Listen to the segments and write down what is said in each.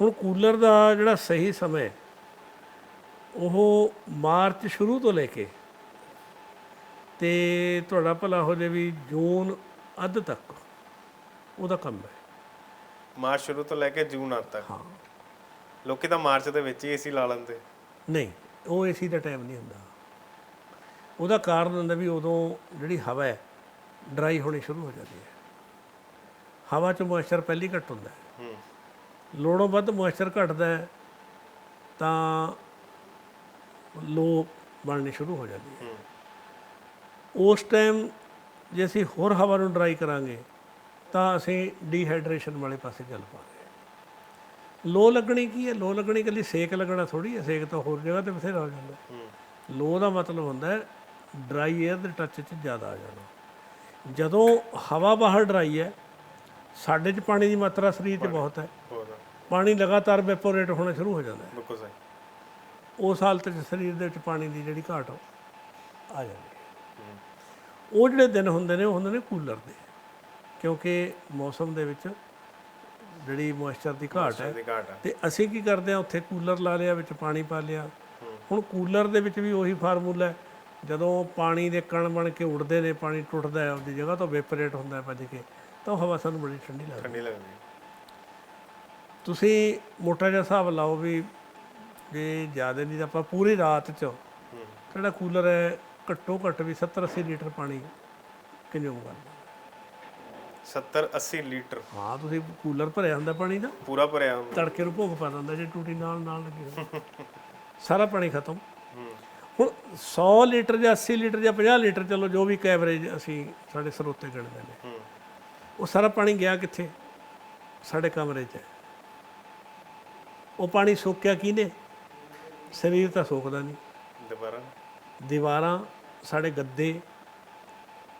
ਹੁਣ ਕੂਲਰ ਦਾ ਜਿਹੜਾ ਸਹੀ ਸਮਾਂ ਉਹ ਮਾਰਚ ਸ਼ੁਰੂ ਤੋਂ ਲੈ ਕੇ ਤੇ ਤੁਹਾਡਾ ਭਲਾ ਹੋ ਜਾਵੇ ਵੀ ਜੂਨ ਅੱਧ ਤੱਕ ਉਹਦਾ ਕੰਮ ਹੈ। ਮਾਰਚ ਸ਼ੁਰੂ ਤੋਂ ਲੈ ਕੇ ਜੂਨ ਅੰਤ ਤੱਕ? ਹਾਂ। ਲੋਕੀ ਤਾਂ ਮਾਰਚ ਦੇ ਵਿੱਚ ਹੀ ਏਸੀ ਲਾ ਲੈਂਦੇ। ਨਹੀਂ ਉਹ ਏਸੀ ਦਾ ਟਾਈਮ ਨਹੀਂ ਹੁੰਦਾ। ਉਹਦਾ ਕਾਰਨ ਹੁੰਦਾ ਵੀ ਉਦੋਂ ਜਿਹੜੀ ਹਵਾ ਹੈ ਡਰਾਈ ਹੋਣੀ ਸ਼ੁਰੂ ਹੋ ਜਾਂਦੀ ਹੈ। ਹਵਾ 'ਚ ਮੋਇਸਚਰ ਪਹਿਲੀ ਘੱਟ ਹੁੰਦਾ ਹੂੰ। ਲੋੜੋਂ ਵੱਧ ਮੋਇਸਚਰ ਘਟਦਾ ਹੈ ਤਾਂ ਲੋ ਬਣਨੀ ਸ਼ੁਰੂ ਹੋ ਜਾਂਦੀ ਹੈ। ਉਸ ਟਾਈਮ ਜੇ ਅਸੀਂ ਹੋਰ ਹਵਾ ਨੂੰ ਡਰਾਈ ਕਰਾਂਗੇ ਤਾਂ ਅਸੀਂ ਡੀਹਾਈਡਰੇਸ਼ਨ ਵਾਲੇ ਪਾਸੇ ਚੱਲ ਪਾਂਗੇ ਲੋ ਲੱਗਣੀ ਕੀ ਹੈ? ਲੋ ਲੱਗਣੀ ਇਕੱਲੀ ਸੇਕ ਲੱਗਣਾ ਥੋੜੀ ਹੈ ਸੇਕ ਤਾਂ ਹੋਰ ਜਗ੍ਹਾ ਤੇ ਬਥੇਰਾ ਹੋ ਜਾਂਦਾ। ਲੋ ਦਾ ਮਤਲਬ ਹੁੰਦਾ ਹੈ ਡਰਾਈ 에ਅਰ ਦੇ ਟੱਚ 'ਚ ਜ਼ਿਆਦਾ ਆ ਜਾਣਾ। ਜਦੋਂ ਹਵਾ ਬਾਹਰ ਡਰਾਈ ਹੈ ਸਾਡੇ 'ਚ ਪਾਣੀ ਦੀ ਮਾਤਰਾ ਸਰੀਰ 'ਚ ਬਹੁਤ ਹੈ। ਪਾਣੀ ਲਗਾਤਾਰ ਵੈਪੋਰੇਟ ਹੋਣਾ ਸ਼ੁਰੂ ਹੋ ਜਾਂਦਾ ਹੈ। ਬਿਲਕੁਲ ਸਹੀ। ਉਸ ਹਾਲਤ 'ਚ ਸਰੀਰ ਦੇ ਵਿੱਚ ਪਾਣੀ ਦੀ ਜਿਹੜੀ ਘਾਟ ਆ ਜਾਂਦੀ ਹੈ। ਉਹ ਜਿਹੜੇ ਦਿਨ ਹੁੰਦੇ ਨੇ ਉਹ ਹੁੰਦੇ ਨੇ ਕੂਲਰ ਦੇ। ਕਿਉਂਕਿ ਮੌਸਮ ਦੇ ਵਿੱਚ ਜਿਹੜੀ ਮੋਇਸਚਰ ਦੀ ਘਾਟ ਹੈ ਦੀ ਘਾਟ ਆ। ਤੇ ਅਸੀਂ ਕੀ ਕਰਦੇ ਆ ਉੱਥੇ ਕੂਲਰ ਲਾ ਲਿਆ ਵਿੱਚ ਪਾਣੀ ਪਾ ਲਿਆ। ਹੁਣ ਕੂਲਰ ਦੇ ਵਿੱਚ ਵੀ ਉਹੀ ਫਾਰਮੂਲਾ ਹੈ। ਜਦੋਂ ਪਾਣੀ ਦੇ ਕਣ ਬਣ ਕੇ ਉੱਡਦੇ ਨੇ ਪਾਣੀ ਟੁੱਟਦਾ ਹੈ ਉਹਦੀ ਜਗ੍ਹਾ ਤੋਂ ਵੈਪੋਰੇਟ ਹੁੰਦਾ ਹੈ ਭੱਜ ਕੇ ਤਾਂ ਉਹ ਹਵਾ ਸਾਨੂੰ ਬੜੀ ਠੰਡੀ ਲੱਗਦੀ ਹੈ। ਠੰਡੀ ਲੱਗਦੀ ਤੁਸੀਂ ਮੋਟਾ ਜਿਹਾ ਹਿਸਾਬ ਲਾਓ ਵੀ ਜੇ ਜ਼ਿਆਦਾ ਨਹੀਂ ਤਾਂ ਆਪਾਂ ਪੂਰੀ ਰਾਤ 'ਚ ਜਿਹੜਾ ਕੂਲਰ ਹੈ ਘੱਟੋ ਘੱਟ ਵੀ 70 80 ਲੀਟਰ ਪਾਣੀ ਕੰਜ਼ਿਊਮ ਕਰਦਾ 70 80 ਲੀਟਰ। ਹਾਂ ਤੁਸੀਂ ਕੂਲਰ ਭਰਿਆ ਹੁੰਦਾ ਪਾਣੀ ਦਾ। ਪੂਰਾ ਭਰਿਆ ਹੁੰਦਾ। ਤੜਕੇ ਨੂੰ ਭੋਗ ਪਾ ਦਿੰਦਾ ਜੇ ਟੂਟੀ ਨਾਲ ਨਾਲ ਲੱਗੀ ਸਾਰਾ ਪਾਣੀ ਖਤਮ। ਹੁਣ 100 ਲੀਟਰ ਜਾਂ 80 ਲੀਟਰ ਜਾਂ 50 ਲੀਟਰ ਚਲੋ ਜੋ ਵੀ ਐਵਰੇਜ ਅਸੀਂ ਸਾਡੇ ਸਰੋਤੇ ਗਿਣਦੇ ਨੇ। ਹੂੰ। ਉਹ ਸਾਰਾ ਪਾਣੀ ਗਿਆ ਕਿੱਥੇ? ਸਾਡੇ ਕਮਰੇ 'ਚ ਹੈ। ਉਹ ਪਾਣੀ ਸੋਕਿਆ ਕਿਹਨੇ? ਸਰੀਰ ਤਾਂ ਸੋਕਦਾ ਨਹੀਂ। ਦੁਬਾਰਾ ਦੀਵਾਰਾਂ ਸਾਡੇ ਗੱਦੇ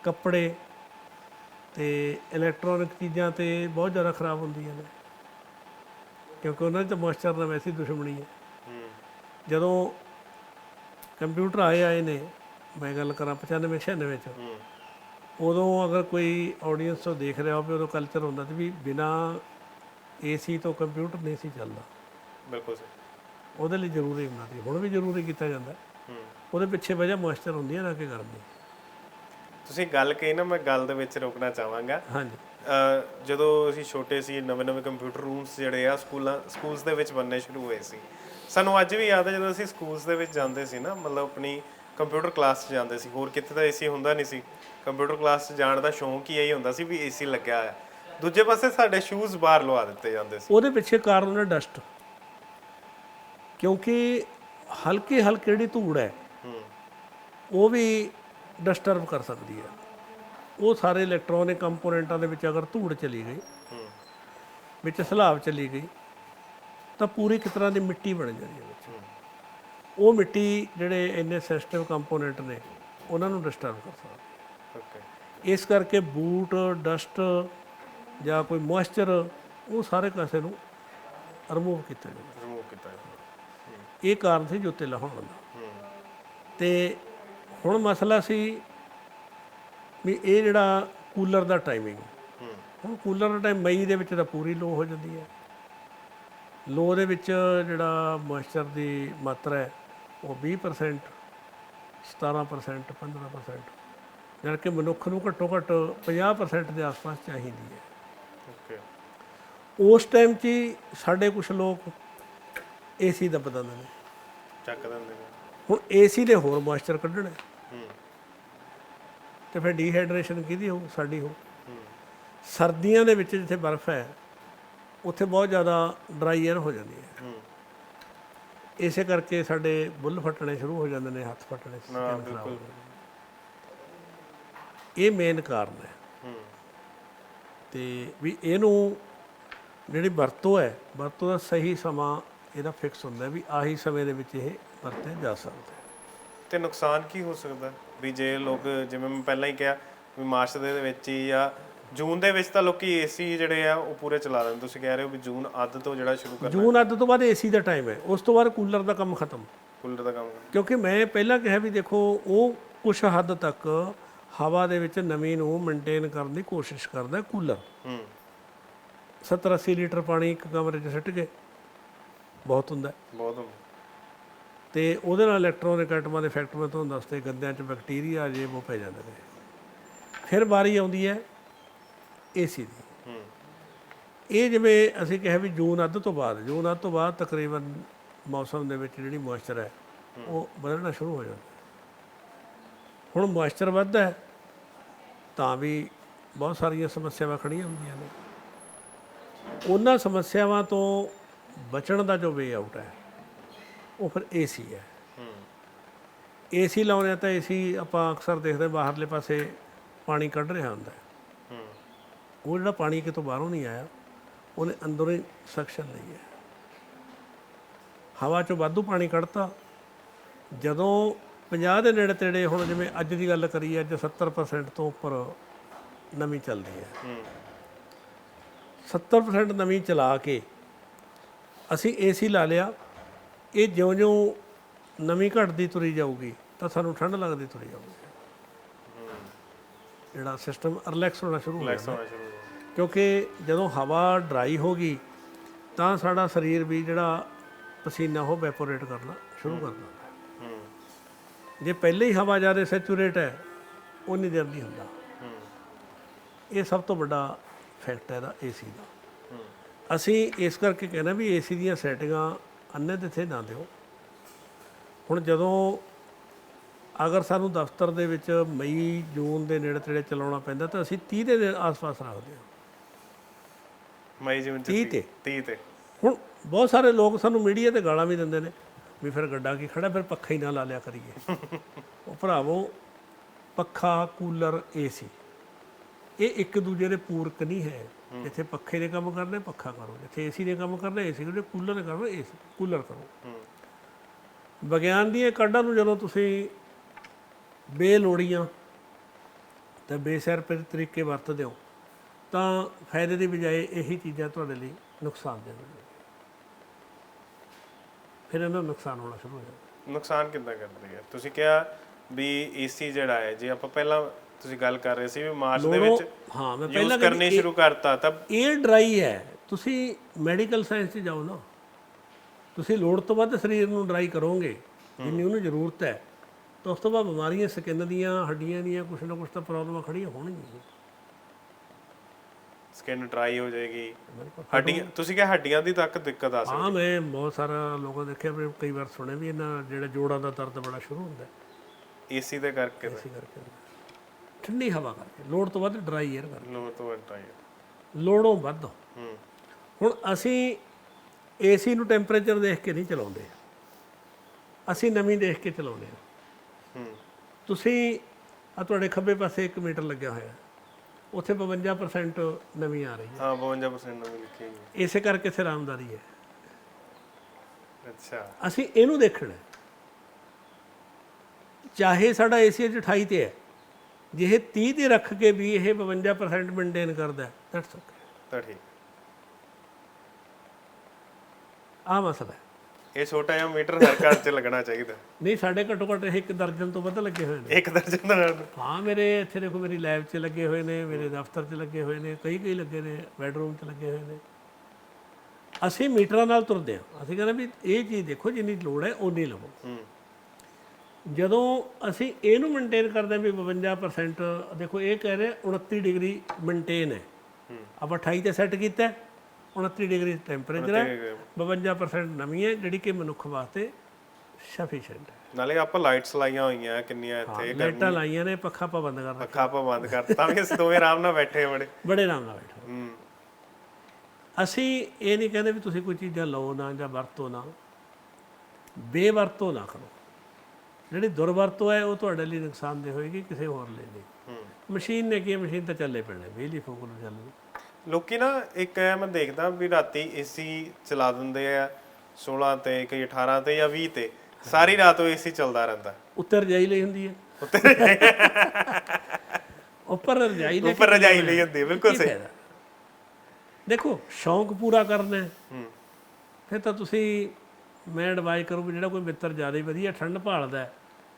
ਕੱਪੜੇ ਤੇ ਇਲੈਕਟ੍ਰੋਨਿਕ ਚੀਜ਼ਾਂ ਤੇ ਬਹੁਤ ਜ਼ਿਆਦਾ ਖਰਾਬ ਹੁੰਦੀਆਂ ਨੇ। ਕਿਉਂਕਿ ਉਹਨਾਂ 'ਚ ਮੋਇਸਚਰ ਨਾਲ ਵੈਸੀ ਦੁਸ਼ਮਣੀ ਹੈ। ਜਦੋਂ ਕੰਪਿਊਟਰ ਆਏ ਆਏ ਨੇ ਮੈਂ ਗੱਲ ਕਰਾਂ 95 96 ਚ। ਹੂੰ। ਉਦੋਂ ਅਗਰ ਕੋਈ ਆਡੀਅנס ਤੋਂ ਦੇਖ ਰਿਹਾ ਹੋਵੇ ਉਦੋਂ ਕਲਚਰ ਹੁੰਦਾ ਸੀ ਵੀ ਬਿਨਾ ਏਸੀ ਤੋਂ ਕੰਪਿਊਟਰ ਨਹੀਂ ਸੀ ਚੱਲਦਾ। ਬਿਲਕੁਲ ਉਹਦੇ ਲਈ ਜ਼ਰੂਰੀ ਹੁੰਦਾ ਸੀ। ਹੁਣ ਵੀ ਜ਼ਰੂਰੀ ਕੀਤਾ ਜਾਂਦਾ। ਹੂੰ। ਉਹਦੇ ਪਿੱਛੇ ਵਜ੍ਹਾ ਮੋਇਸਚਰ ਹੁੰਦੀ ਹੈ ਨਾ ਕਿ ਗਰਮੀ ਤੁਸੀਂ ਗੱਲ ਕਹੀ ਨਾ ਮੈਂ ਗੱਲ ਦੇ ਵਿੱਚ ਰੋਕਣਾ ਚਾਹਾਂਗਾ। ਹਾਂਜੀ। ਜਦੋਂ ਅਸੀਂ ਛੋਟੇ ਸੀ ਨਵੇਂ ਨਵੇਂ ਕੰਪਿਊਟਰ ਰੂਮਸ ਜਿਹੜੇ ਆ ਸਕੂਲਾਂ ਸਕੂਲਸ ਦੇ ਵਿੱਚ ਬਣਨੇ ਸ਼ੁਰੂ ਹੋਏ ਸੀ। ਸਾਨੂੰ ਅੱਜ ਵੀ ਯਾਦ ਹੈ ਜਦੋਂ ਅਸੀਂ ਸਕੂਲਸ ਦੇ ਵਿੱਚ ਜਾਂਦੇ ਸੀ ਨਾ ਮਤਲਬ ਆਪਣੀ ਕੰਪਿਊਟਰ ਕਲਾਸ 'ਚ ਜਾਂਦੇ ਸੀ। ਹੋਰ ਕਿਤੇ ਤਾਂ ਏਸੀ ਹੁੰਦਾ ਨਹੀਂ ਸੀ। ਕੰਪਿਊਟਰ ਕਲਾਸ 'ਚ ਜਾਣ ਦਾ ਸ਼ੌਂਕ ਹੀ ਇਹੀ ਹੁੰਦਾ ਸੀ ਵੀ ਏਸੀ ਲੱਗਿਆ ਹੋਇਆ। ਦੂਜੇ ਪਾਸੇ ਸਾਡੇ ਸ਼ੂਜ਼ ਬਾਹਰ ਲਵਾ ਦਿੱਤੇ ਜਾਂਦੇ ਸੀ। ਉਹਦੇ ਪਿੱਛੇ ਕਾਰਨ ਹੈ ਡਸਟ ਕਿਉਂਕਿ ਹਲਕੀ ਹਲਕੀ ਜਿਹੜੀ ਧੂੜ ਹੈ ਉਹ ਵੀ ਡਿਸਟਰਬ ਕਰ ਸਕਦੀ ਹੈ। ਉਹ ਸਾਰੇ ਇਲੈਕਟ੍ਰੋਨਿਕ ਕੰਪੋਨੈਂਟਾਂ ਦੇ ਵਿੱਚ ਅਗਰ ਧੂੜ ਚਲੀ ਗਈ ਵਿੱਚ ਸਲਾਬ ਚਲੀ ਗਈ ਤਾਂ ਪੂਰੀ ਇੱਕ ਤਰ੍ਹਾਂ ਦੀ ਮਿੱਟੀ ਬਣ ਜਾਂਦੀ ਹੈ ਵਿੱਚ। ਉਹ ਮਿੱਟੀ ਜਿਹੜੇ ਇੰਨੇ ਸੈਂਸਿਟਿਵ ਕੰਪੋਨੈਂਟ ਨੇ ਉਹਨਾਂ ਨੂੰ ਡਿਸਟਰਬ ਕਰ ਸਕਦੀ ਓਕੇ। ਇਸ ਕਰਕੇ ਬੂਟ ਡਸਟ ਜਾਂ ਕੋਈ ਮੋਇਸਚਰ ਉਹ ਸਾਰੇ ਕਾਸੇ ਨੂੰ ਰਿਮੂਵ ਕੀਤਾ ਜਾਂਦਾ। ਰਿਮੂਵ ਕੀਤਾ ਹੈ। ਇਹ ਕਾਰਨ ਸੀ ਜੁੱਤੇ ਲਾਉਣ ਦਾ ਤੇ ਹੁਣ ਮਸਲਾ ਸੀ ਵੀ ਇਹ ਜਿਹੜਾ ਕੂਲਰ ਦਾ ਟਾਈਮਿੰਗ ਹੁਣ ਕੂਲਰ ਦਾ ਟਾਈਮ ਮਈ ਦੇ ਵਿੱਚ ਤਾਂ ਪੂਰੀ ਲੋ ਹੋ ਜਾਂਦੀ ਹੈ। ਲੋ ਦੇ ਵਿੱਚ ਜਿਹੜਾ ਮੋਇਸਚਰ ਦੀ ਮਾਤਰਾ ਹੈ ਉਹ 20% 17% 15% ਜਦ ਕਿ ਮਨੁੱਖ ਨੂੰ ਘੱਟੋ ਘੱਟ 50% ਦੇ ਆਸ-ਪਾਸ ਚਾਹੀਦੀ ਹੈ। ਓਕੇ ਉਸ ਟਾਈਮ 'ਚ ਸਾਡੇ ਕੁਝ ਲੋਕ ਏਸੀ ਦਾ ਬਦਲਦੇ ਨੇ। ਚੱਕ ਦਿੰਦੇ ਨੇ। ਹੁਣ ਏਸੀ ਦੇ ਹੋਰ ਮੋਇਸਚਰ ਕੱਢਣਾ। ਹੈ, ਹੂੰ ਤੇ ਫਿਰ ਡੀਹਾਈਡਰੇਸ਼ਨ ਕਿਹਦੀ ਹੋਊ? ਸਾਡੀ ਹੂੰ। ਸਰਦੀਆਂ ਦੇ ਵਿੱਚ ਜਿੱਥੇ ਬਰਫ਼ ਹੈ ਉੱਥੇ ਬਹੁਤ ਜ਼ਿਆਦਾ ਡਰਾਈ 에ਅਰ ਹੋ ਜਾਂਦੀ ਹੈ। ਹੂੰ। ਇਸੇ ਕਰਕੇ ਸਾਡੇ ਬੁੱਲ ਫਟਣੇ ਸ਼ੁਰੂ ਹੋ ਜਾਂਦੇ ਨੇ ਹੱਥ ਫਟਣੇ ਨਾ skin ਖਰਾਬ ਹੋ ਬਿਲਕੁਲ ਜਾਂਦੀ ਹੈ। ਇਹ ਮੇਨ ਕਾਰਨ ਹੈ। ਹੂੰ। ਤੇ ਵੀ ਇਹਨੂੰ ਜਿਹੜੀ ਵਰਤੋਂ ਹੈ ਵਰਤੋਂ ਦਾ ਸਹੀ ਸਮਾਂ ਇਹਦਾ ਫਿਕਸ ਹੁੰਦਾ ਹੈ ਵੀ ਆਹੀ ਸਮੇਂ ਦੇ ਵਿੱਚ ਇਹ ਵਰਤੇ ਜਾ ਸਕਦੇ ਤੇ ਨੁਕਸਾਨ ਕੀ ਹੋ ਸਕਦਾ? ਵੀ ਜੇ ਲੋਕ ਜਿਵੇਂ ਮੈਂ ਪਹਿਲਾਂ ਹੀ ਕਿਹਾ ਵੀ ਮਾਰਚ ਦੇ ਵਿੱਚ ਹੀ ਜਾਂ ਜੂਨ ਦੇ ਵਿੱਚ ਤਾਂ ਲੋਕੀ ਏਸੀ ਜਿਹੜੇ ਆ ਉਹ ਪੂਰੇ ਚਲਾ ਦਿੰਦੇ ਤੁਸੀਂ ਕਹਿ ਰਹੇ ਹੋ ਵੀ ਜੂਨ ਅੱਧ ਤੋਂ ਜਿਹੜਾ ਸ਼ੁਰੂ ਕਰਨਾ ਜੂਨ ਅੱਧ ਤੋਂ ਬਾਅਦ ਏਸੀ ਦਾ ਟਾਈਮ ਹੈ। ਉਸ ਤੋਂ ਬਾਅਦ ਕੂਲਰ ਦਾ ਕੰਮ ਖਤਮ। ਕੂਲਰ ਦਾ ਕੰਮ। ਕਿਉਂਕਿ ਮੈਂ ਪਹਿਲਾਂ ਕਿਹਾ ਵੀ ਦੇਖੋ ਉਹ ਕੁਝ ਹੱਦ ਤੱਕ ਹਵਾ ਦੇ ਵਿੱਚ ਨਮੀ ਨੂੰ ਮੇਨਟੇਨ ਕਰਨ ਦੀ ਕੋਸ਼ਿਸ਼ ਕਰਦਾ ਕੂਲਰ। ਹੂੰ। 70 80 ਲੀਟਰ ਪਾਣੀ ਇੱਕ ਕਮਰੇ 'ਚ ਸਿੱਟ ਕੇ ਬਹੁਤ ਹੁੰਦਾ। ਬਹੁਤ। ਤੇ ਉਹਦੇ ਨਾਲ ਇਲੈਕਟ੍ਰੋਨਿਕ ਆਈਟਮਾਂ ਦੇ ਇਫੈਕਟ ਮੈਂ ਤੁਹਾਨੂੰ ਦੱਸਦੇ ਗੰਦਿਆਂ 'ਚ ਬੈਕਟੀਰੀਆ ਜੇ ਉਹ ਪੈ ਜਾਂਦੇ ਨੇ। ਫਿਰ ਵਾਰੀ ਆਉਂਦੀ ਹੈ ਏਸੀ ਦੀ। ਇਹ ਜਿਵੇਂ ਅਸੀਂ ਕਿਹਾ ਵੀ ਜੂਨ ਅੱਧ ਤੋਂ ਬਾਅਦ ਜੂਨ ਅੱਧ ਤੋਂ ਬਾਅਦ ਤਕਰੀਬਨ ਮੌਸਮ ਦੇ ਵਿੱਚ ਜਿਹੜੀ ਮੋਇਸਚਰ ਹੈ ਉਹ ਬਦਲਣਾ ਸ਼ੁਰੂ ਹੋ ਜਾਂਦਾ ਹੁਣ ਮੋਇਸਚਰ ਵੱਧਦਾ ਹੈ ਤਾਂ ਵੀ ਬਹੁਤ ਸਾਰੀਆਂ ਸਮੱਸਿਆਵਾਂ ਖੜੀਆਂ ਹੁੰਦੀਆਂ ਨੇ। ਉਹਨਾਂ ਸਮੱਸਿਆਵਾਂ ਤੋਂ ਬਚਣ ਦਾ ਜੋ ਵੇ ਆਊਟ ਹੈ ਉਹ ਫਿਰ ਏਸੀ ਹੈ। ਹੂੰ। ਏਸੀ ਲਾਉਂਦੇ ਆ ਤਾਂ ਏਸੀ ਆਪਾਂ ਅਕਸਰ ਦੇਖਦੇ ਬਾਹਰਲੇ ਪਾਸੇ ਪਾਣੀ ਕੱਢ ਰਿਹਾ ਹੁੰਦਾ ਹੈ। ਹੂੰ। ਉਹ ਜਿਹੜਾ ਪਾਣੀ ਕਿਤੋਂ ਬਾਹਰੋਂ ਨਹੀਂ ਆਇਆ ਉਹਨੇ ਅੰਦਰੋਂ ਹੀ ਸਕਸ਼ਨ ਲਈ ਹੈ। ਹਵਾ ਚੋਂ ਵਾਧੂ ਪਾਣੀ ਕੱਢਤਾ। ਜਦੋਂ 50 ਦੇ ਨੇੜੇ ਤੇੜੇ ਹੁਣ ਜਿਵੇਂ ਅੱਜ ਦੀ ਗੱਲ ਕਰੀਏ ਅੱਜ 70% ਤੋਂ ਉੱਪਰ ਨਮੀ ਚੱਲਦੀ ਹੈ। ਹੂੰ। 70% ਨਮੀ ਚਲਾ ਕੇ ਅਸੀਂ ਏਸੀ ਲਾ ਲਿਆ ਇਹ ਜਿਉਂ-ਜਿਉਂ ਨਮੀ ਘਟਦੀ ਤੁਰੀ ਜਾਊਗੀ ਤਾਂ ਸਾਨੂੰ ਠੰਡ ਲੱਗਦੀ ਤੁਰੀ ਜਾਊਗੀ। ਜਿਹੜਾ ਸਿਸਟਮ ਰਿਲੈਕਸ ਹੋਣਾ ਸ਼ੁਰੂ ਹੋ ਗਿਆ। ਕਿਉਂਕਿ ਜਦੋਂ ਹਵਾ ਡਰਾਈ ਹੋ ਗਈ ਤਾਂ ਸਾਡਾ ਸਰੀਰ ਵੀ ਜਿਹੜਾ ਪਸੀਨਾ ਉਹ ਵੈਪੋਰੇਟ ਕਰਨਾ ਸ਼ੁਰੂ ਕਰ ਦਿੰਦਾ। ਜੇ ਪਹਿਲੇ ਹੀ ਹਵਾ ਜ਼ਿਆਦਾ ਸੈਚੂਰੇਟ ਹੈ ਉਨੀ ਦੇਰ ਨਹੀਂ ਹੁੰਦਾ। ਇਹ ਸਭ ਤੋਂ ਵੱਡਾ ਫੈਕਟ ਹੈ ਦਾ ਏਸੀ ਦਾ। ਅਸੀਂ ਇਸ ਕਰਕੇ ਕਹਿੰਦੇ ਵੀ ਏਸੀ ਦੀਆਂ ਸੈਟਿੰਗਾਂ ਅੰਨੇ ਤਿੱਥੇ ਨਾ ਦਿਓ। ਹੁਣ ਜਦੋਂ ਅਗਰ ਸਾਨੂੰ ਦਫ਼ਤਰ ਦੇ ਵਿੱਚ ਮਈ ਜੂਨ ਦੇ ਨੇੜੇ ਤੇੜੇ ਚਲਾਉਣਾ ਪੈਂਦਾ ਤਾਂ ਅਸੀਂ 30 ਦੇ ਆਸ-ਪਾਸ ਰੱਖਦੇ ਹਾਂ ਮਈ ਜੂਨ ਚ 30 ਤੇ? 30 ਤੇ। ਹੁਣ ਬਹੁਤ ਸਾਰੇ ਲੋਕ ਸਾਨੂੰ ਮੀਡੀਆ ਤੇ ਗਾਲਾਂ ਵੀ ਦਿੰਦੇ ਨੇ ਵੀ ਫਿਰ ਗੱਡਾ ਕੀ ਖੜਾ ਫਿਰ ਪੱਖਾ ਹੀ ਨਾ ਲਾ ਲਿਆ ਕਰੀਏ। ਉਹ ਭਰਾਵੋ ਪੱਖਾ ਕੂਲਰ ਏਸੀ ਇਹ ਇੱਕ ਦੂਜੇ ਦੇ ਪੂਰਕ ਨਹੀਂ ਹੈ। ਜਿੱਥੇ ਪੱਖੇ ਦੇ ਕੰਮ ਕਰਨੇ ਪੱਖਾ ਕਰੋ। ਜਿੱਥੇ ਏਸੀ ਦੇ ਕੰਮ ਕਰਨੇ ਏਸੀ ਕਰੋ ਕੂਲਰ ਦੇ ਕਰੋ ਏਸੀ ਕੂਲਰ ਕਰੋ। ਵਿਗਿਆਨ ਦੀਆਂ ਕਾਢਾਂ ਨੂੰ ਜਦੋਂ ਤੁਸੀਂ ਬੇਲੋੜੀਆਂ ਤੇ ਬੇਸਰ ਪਰ ਤਰੀਕੇ ਵਰਤਦੇ ਹੋ, ਤਾਂ ਫਾਇਦੇ ਦੀ ਬਜਾਏ ਇਹੀ ਚੀਜ਼ਾਂ ਤੁਹਾਡੇ ਲਈ ਨੁਕਸਾਨ ਦੇਣਗੀਆਂ ਫਿਰ ਇਹਨਾਂ ਨੂੰ ਨੁਕਸਾਨ ਹੋਣਾ ਸ਼ੁਰੂ ਹੋ ਜਾਂਦਾ। ਨੁਕਸਾਨ ਕਿੱਦਾਂ ਕਰਦੀ ਹੈ ਤੁਸੀਂ ਕਿਹਾ ਵੀ ਏਸੀ ਜਿਹੜਾ ਹੈ, ਜੇ ਆਪਾਂ ਪਹਿਲਾਂ ਤੁਸੀਂ ਗੱਲ ਕਰ ਰਹੇ ਸੀ ਵੀ ਮਾਰਚ ਦੇ ਵਿੱਚ ਹਾਂ ਮੈਂ ਪਹਿਲਾਂ ਕਰਨੇ ਸ਼ੁਰੂ ਕਰਤਾ ਤਾਂ ਇਹ ਡਰਾਈ ਹੈ। ਤੁਸੀਂ ਮੈਡੀਕਲ ਸਾਇੰਸ 'ਚ ਜਾਓ ਨਾ। ਤੁਸੀਂ ਲੋੜ ਤੋਂ ਵੱਧ ਸਰੀਰ ਨੂੰ ਡਰਾਈ ਕਰੋਗੇ ਜਿੰਨੀ ਉਹਨੂੰ ਜ਼ਰੂਰਤ ਹੈ। ਤਾਂ ਉਸ ਤੋਂ ਬਾਅਦ ਬਿਮਾਰੀਆਂ ਸਕਿਨ ਦੀਆਂ ਹੱਡੀਆਂ ਦੀਆਂ ਕੁਛ ਨਾ ਕੁਛ ਤਾਂ ਪ੍ਰੋਬਲਮਾਂ ਖੜੀਆਂ ਹੋਣਗੀਆਂ। ਸਕਿਨ ਡਰਾਈ ਹੋ ਜਾਏਗੀ। ਹੱਡੀਆਂ ਤੁਸੀਂ ਕਿਹਾ ਹੱਡੀਆਂ ਦੀ ਤੱਕ ਦਿੱਕਤ ਆ ਸਕਦੀ। ਹਾਂ ਮੈਂ ਬਹੁਤ ਸਾਰਾ ਲੋਕਾਂ ਦੇਖਿਆ ਵੀ ਕਈ ਵਾਰ ਸੁਣਿਆ ਵੀ ਇਹਨਾਂ ਜਿਹੜਾ ਜੋੜਾਂ ਦਾ ਦਰਦ ਬੜਾ ਸ਼ੁਰੂ ਹੁੰਦਾ। ਏਸੀ ਦੇ ਕਰਕੇ ਇਸੇ ਕਰਕੇ ਠੰਡੀ ਹਵਾ ਕਰਕੇ ਲੋੜ ਤੋਂ ਵੱਧ ਡਰਾਈ 에ਅਰ ਕਰਕੇ। ਲੋ ਤੋਂ ਡਰਾਈ ਲੋੜੋਂ ਵੱਧ। ਹੂੰ। ਹੁਣ ਅਸੀਂ ਏਸੀ ਨੂੰ ਟੈਂਪਰੇਚਰ ਦੇਖ ਕੇ ਨਹੀਂ ਚਲਾਉਂਦੇ। ਅਸੀਂ ਨਮੀ ਦੇਖ ਕੇ ਚਲਾਉਂਦੇ ਹਾਂ। ਹੂੰ। ਤੁਸੀਂ ਆ ਤੁਹਾਡੇ ਖੱਬੇ ਪਾਸੇ 1 ਮੀਟਰ ਲੱਗਿਆ ਹੋਇਆ। ਉੱਥੇ 52% ਨਮੀ ਆ ਰਹੀ ਹੈ। ਹਾਂ 52% ਨਵੀਂ ਲਿਖੀ ਹੋਈ ਹੈ। ਇਸੇ ਕਰਕੇ ਸਿਰ ਆਮਦਾਰੀ ਹੈ। ਅੱਛਾ। ਅਸੀਂ ਇਹਨੂੰ ਦੇਖਣਾ। ਚਾਹੇ ਸਾਡਾ ਏਸੀ ਅੱਜ 28 ਤੇ ਹੈ। ਜੇ ਇਹ 30 ਤੇ ਰੱਖ ਕੇ ਵੀ ਇਹ 52% ਮੇਨਟੇਨ ਕਰਦਾ ਦੈਟਸ ਓਕੇ ਤਾਂ ਠੀਕ। ਆ ਮਸਲਾ ਇਹ ਛੋਟਾ ਜਿਹਾ ਮੀਟਰ ਹਰ ਘਰ 'ਚ ਲੱਗਣਾ ਚਾਹੀਦਾ। ਨਹੀਂ ਸਾਡੇ ਘੱਟੋ ਘੱਟ ਇਹ ਇੱਕ ਦਰਜਨ ਤੋਂ ਵੱਧ ਲੱਗੇ ਹੋਏ ਨੇ। ਇੱਕ ਦਰਜਨ ਦਾ ਨਾਲ ਹਾਂ ਮੇਰੇ ਇੱਥੇ ਦੇਖੋ ਮੇਰੀ ਲੈਬ 'ਚ ਲੱਗੇ ਹੋਏ ਨੇ ਮੇਰੇ ਦਫ਼ਤਰ 'ਚ ਲੱਗੇ ਹੋਏ ਨੇ ਕਈ ਕਈ ਲੱਗੇ ਨੇ ਬੈਡਰੂਮ 'ਚ ਲੱਗੇ ਹੋਏ ਨੇ। ਅਸੀਂ ਮੀਟਰਾਂ ਨਾਲ ਤੁਰਦੇ ਹਾਂ। ਅਸੀਂ ਕਹਿੰਦੇ ਵੀ ਇਹ ਚੀਜ਼ ਦੇਖੋ ਜਿੰਨੀ ਲੋੜ ਹੈ ਓਨੀ ਲਵੋ। ਹੂੰ। ਜਦੋਂ ਅਸੀਂ ਇਹਨੂੰ ਮੇਨਟੇਨ ਕਰਦੇ ਹਾਂ ਵੀ 52% ਦੇਖੋ ਇਹ ਕਹਿ ਰਹੇ 29 ਡਿਗਰੀ ਮੇਨਟੇਨ ਹੈ। ਆਪਾਂ 28 ਤੇ ਸੈੱਟ ਕੀਤਾ ਹੈ, 29 ਡਿਗਰੀ ਟੈਂਪਰੇਚਰ ਹੈ। ਤੇ 52% ਨਮੀ ਹੈ ਜਿਹੜੀ ਕਿ ਮਨੁੱਖ ਵਾਸਤੇ ਸਫੀਸ਼ੀਐਂਟ ਹੈ। ਨਾਲੇ ਆਪਾਂ ਲਾਈਟਸ ਲਾਈਆਂ ਹੋਈਆਂ ਕਿੰਨੀਆਂ ਇੱਥੇ ਲਾਈਟਾਂ ਲਾਈਆਂ ਨੇ ਪੱਖਾ ਆਪਾਂ ਬੰਦ ਕਰ ਅੱਖਾਂ ਆਪਾਂ ਬੰਦ ਕਰ ਤਾਂ ਵੀ ਅਸੀਂ ਦੋਵੇਂ ਆਰਾਮ ਨਾਲ ਬੈਠੇ ਬੜੇ। ਬੜੇ ਆਰਾਮ ਨਾਲ ਬੈਠੋ ਅਸੀਂ ਇਹ ਨਹੀਂ ਕਹਿੰਦੇ ਵੀ ਤੁਸੀਂ ਕੋਈ ਚੀਜ਼ਾਂ ਲਓ ਨਾ ਜਾਂ ਵਰਤੋ ਨਾ। ਬੇਵਰਤੋਂ ਨਾ ਕਰੋ। ਜਿਹੜੀ ਦੁਰਵਰਤੋਂ ਹੈ ਉਹ ਤੁਹਾਡੇ ਲਈ ਨੁਕਸਾਨਦੇ ਹੋਏਗੀ ਕਿਸੇ ਹੋਰ ਲਈ ਨਹੀਂ। ਮਸ਼ੀਨ ਨੇ ਕੀ ਮਸ਼ੀਨ ਤਾਂ ਚੱਲੇ ਪੈਣੇ ਬਿਜਲੀ ਫੂਕ ਨੂੰ ਚੱਲਣੀ। ਲੋਕੀ ਨਾ ਇੱਕ ਐ ਮੈਂ ਦੇਖਦਾ ਵੀ ਰਾਤੀ ਏਸੀ ਚਲਾ ਦਿੰਦੇ ਆ 16 ਤੇ ਕਈ 18 ਤੇ ਜਾਂ 20 ਤੇ ਸਾਰੀ ਰਾਤ ਉਹ ਏਸੀ ਚੱਲਦਾ ਰਹਿੰਦਾ। ਉੱਤਰ ਰਜਾਈ ਲਈ ਹੁੰਦੀ ਹੈ। ਉੱਪਰ ਰਜਾਈ ਲੈ ਉੱਪਰ ਰਜਾਈ ਲਈ ਹੁੰਦੀ ਹੈ, ਬਿਲਕੁਲ ਸਹੀ? ਦੇਖੋ ਸ਼ੌਂਕ ਪੂਰਾ ਕਰਨਾ ਹੈ। ਹੂੰ। ਫਿਰ ਤਾਂ ਤੁਸੀਂ ਮੈਂ ਐਡਵਾਈਸ ਕਰੂੰ ਵੀ ਜਿਹੜਾ ਕੋਈ ਮਿੱਤਰ ਜ਼ਿਆਦਾ ਹੀ ਵਧੀਆ ਠੰਡ ਭਾਲਦਾ ਹੈ,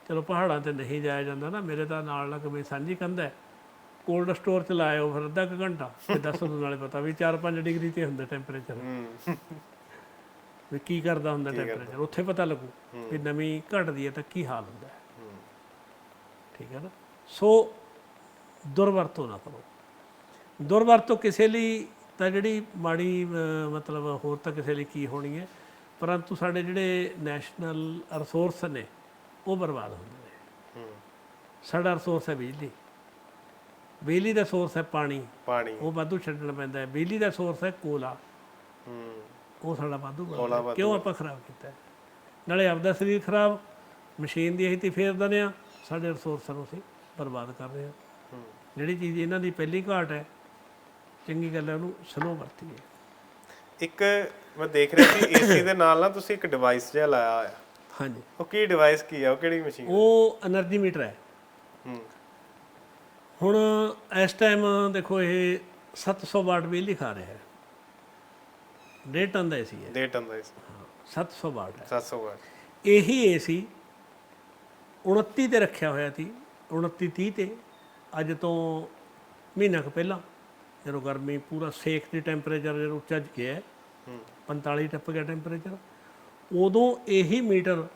ਚਲੋ ਪਹਾੜਾਂ ਤੇ ਨਹੀਂ ਜਾਇਆ ਜਾਂਦਾ ਨਾ ਮੇਰੇ ਤਾਂ ਨਾਲ ਲੱਗ ਵੀ ਸਾਂਝੀ ਕੰਧ ਹੈ। ਕੋਲਡ ਸਟੋਰ ਚ ਲਾਇਓ ਫਿਰ ਅੱਧਾ ਕੁ ਘੰਟਾ ਤੇ ਦੱਸੋ ਨਾਲੇ ਪਤਾ ਵੀ 4-5 ਡਿਗਰੀ ਤੇ ਹੁੰਦਾ ਟੈਂਪਰੇਚਰ ਵੀ ਕੀ ਕਰਦਾ ਹੁੰਦਾ ਟੈਂਪਰੇਚਰ ਉੱਥੇ ਪਤਾ ਲੱਗੂ ਵੀ ਨਮੀ ਘਟਦੀ ਹੈ ਤਾਂ ਕੀ ਹਾਲ ਹੁੰਦਾ ਹੈ। ਠੀਕ ਹੈ ਨਾ? ਸੋ ਦੁਰਵਰਤੋਂ ਨਾ ਕਰੋ। ਦੁਰਵਰਤੋਂ ਕਿਸੇ ਲਈ ਤਾਂ ਜਿਹੜੀ ਮਾੜੀ ਮਤਲਬ ਹੋਰ ਤਾਂ ਕਿਸੇ ਲਈ ਕੀ ਹੋਣੀ ਹੈ? ਪਰੰਤੂ ਸਾਡੇ ਜਿਹੜੇ ਨੈਸ਼ਨਲ ਰਿਸੋਰਸ ਨੇ ਉਹ ਬਰਬਾਦ ਹੁੰਦੇ ਨੇ। ਸਾਡਾ ਰਿਸੋਰਸ ਹੈ ਬਿਜਲੀ। ਬਿਜਲੀ ਦਾ ਸੋਰਸ ਹੈ ਪਾਣੀ। ਪਾਣੀ। ਉਹ ਵਾਧੂ ਛੱਡਣਾ ਪੈਂਦਾ ਹੈ। ਬਿਜਲੀ ਦਾ ਸੋਰਸ ਹੈ ਕੋਲਾ। ਹੂੰ। ਉਹ ਸਾਡਾ ਵਾਧੂ ਕਿਉਂ ਆਪਾਂ ਖਰਾਬ ਕੀਤਾ? ਨਾਲੇ ਆਪਦਾ ਸਰੀਰ ਖਰਾਬ ਮਸ਼ੀਨ ਦੀ ਅਸੀਂ ਤੇ ਫੇਰ ਦਿੰਦੇ ਆ ਸਾਡੇ ਰਿਸੋਰਸਾਂ ਨੂੰ ਅਸੀਂ ਬਰਬਾਦ ਕਰ ਰਹੇ ਹਾਂ। ਹੂੰ। ਜਿਹੜੀ ਚੀਜ਼ ਇਹਨਾਂ ਦੀ ਪਹਿਲੀ ਘਾਟ ਹੈ ਚੰਗੀ ਗੱਲ ਹੈ ਉਹਨੂੰ ਸਲੋ ਵਰਤੀਏ। ਇੱਕ ਮੈਂ ਦੇਖ ਰਿਹਾ ਸੀ ਏਸੀ ਦੇ ਨਾਲ ਨਾ ਤੁਸੀਂ ਇੱਕ ਡਿਵਾਈਸ ਜਿਹਾ ਲਾਇਆ ਹੋਇਆ। ਹਾਂਜੀ। ਉਹ ਕੀ ਡਿਵਾਈਸ ਕੀ ਆ? ਉਹ ਕਿਹੜੀ ਮਸ਼ੀਨ ਉਹ એનર્ਜੀ ਮੀਟਰ ਹੈ। ਹੁਣ ਇਸ ਟਾਈਮ ਦੇਖੋ ਇਹ 700 ਵਾਟ ਬਿਜਲੀ ਖਾ ਰਿਹਾ ਹੈ। ਡੇਢ ਟਨ ਦਾ ਏਸੀ ਹੈ। ਡੇਟ ਹੁੰਦਾ ਇਸ 700 ਵਾਟ ਹੈ। 700 ਵਾਟ। ਇਹੀ ਏਸੀ 29 ਤੇ ਰੱਖਿਆ ਹੋਇਆ ਸੀ 29 30 ਤੇ ਅੱਜ ਤੋਂ ਮਹੀਨਾ ਕੁ ਪਹਿਲਾਂ। ਜਦੋਂ ਗਰਮੀ ਪੂਰਾ ਸੇਕ ਦੀ ਟੈਂਪਰੇਚਰ ਜਦੋਂ ਉੱਚਾ ਗਿਆ ਹੈ, ਹੂੰ 45 ਟੱਪ ਗਿਆ ਟੈਂਪਰੇਚਰ ਉਦੋਂ ਇਹੀ ਮੀਟਰ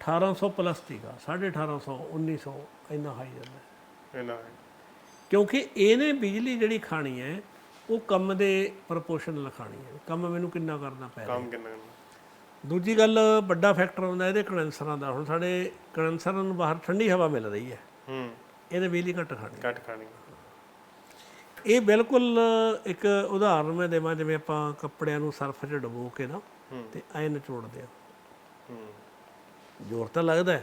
1800 ਪਲੱਸ ਸੀਗਾ 1850 1900 ਇੰਨਾ ਹਾਈ ਜਾਂਦਾ ਹੈ। ਕਿਉਂਕਿ ਇਹਨੇ ਬਿਜਲੀ ਜਿਹੜੀ ਖਾਣੀ ਹੈ ਉਹ ਕੰਮ ਦੇ ਪ੍ਰਪੋਰਸ਼ਨ ਲਿਖਾਣੀ ਹੈ। ਕੰਮ ਮੈਨੂੰ ਕਿੰਨਾ ਕਰਨਾ ਪੈ ਰਿਹਾ ਕੰਮ ਕਿੰਨਾ ਕਰਨਾ? ਦੂਜੀ ਗੱਲ ਵੱਡਾ ਫੈਕਟਰ ਹੁੰਦਾ ਇਹਦੇ ਕੰਡੈਂਸਰਾਂ ਦਾ। ਹੁਣ ਸਾਡੇ ਕੰਡੈਂਸਰਾਂ ਨੂੰ ਬਾਹਰ ਠੰਡੀ ਹਵਾ ਮਿਲ ਰਹੀ ਹੈ। ਹੂੰ। ਇਹਨੇ ਬਿਜਲੀ ਘੱਟ ਖਾਣੀ ਘੱਟ ਖਾਣੀ ਇਹ ਬਿਲਕੁਲ ਇੱਕ ਉਦਾਹਰਨ ਮੈਂ ਦੇਵਾਂ, ਜਿਵੇਂ ਆਪਾਂ ਕੱਪੜਿਆਂ ਨੂੰ ਸਰਫ 'ਚ ਡੁਬੋ ਕੇ ਨਾ ਹੂੰ ਤੇ ਐ ਨਿਚੋੜਦੇ ਆ। ਜ਼ੋਰ ਤਾਂ ਲੱਗਦਾ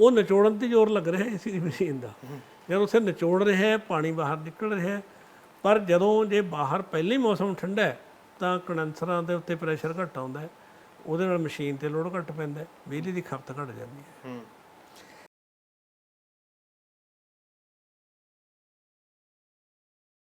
ਉਹ ਨਿਚੋੜਨ ਤੇ ਜ਼ੋਰ ਲੱਗ ਰਿਹਾ ਏਸੀ ਦੀ ਮਸ਼ੀਨ ਦਾ। ਜਦੋਂ ਉਸੇ ਨਿਚੋੜ ਰਿਹਾ ਹੈ, ਪਾਣੀ ਬਾਹਰ ਨਿਕਲ ਰਿਹਾ ਹੈ, ਪਰ ਜਦੋਂ ਜੇ ਬਾਹਰ ਪਹਿਲੇ ਹੀ ਮੌਸਮ ਠੰਡਾ ਹੈ, ਤਾਂ ਕੰਡੈਂਸਰਾਂ ਦੇ ਉੱਤੇ ਪ੍ਰੈਸ਼ਰ ਘੱਟ ਆਉਂਦਾ ਹੈ। ਉਹਦੇ ਨਾਲ ਮਸ਼ੀਨ ਤੇ ਲੋਡ ਘੱਟ ਪੈਂਦਾ ਹੈ, ਬਿਜਲੀ ਦੀ ਖਪਤ ਘੱਟ ਜਾਂਦੀ ਹੈ।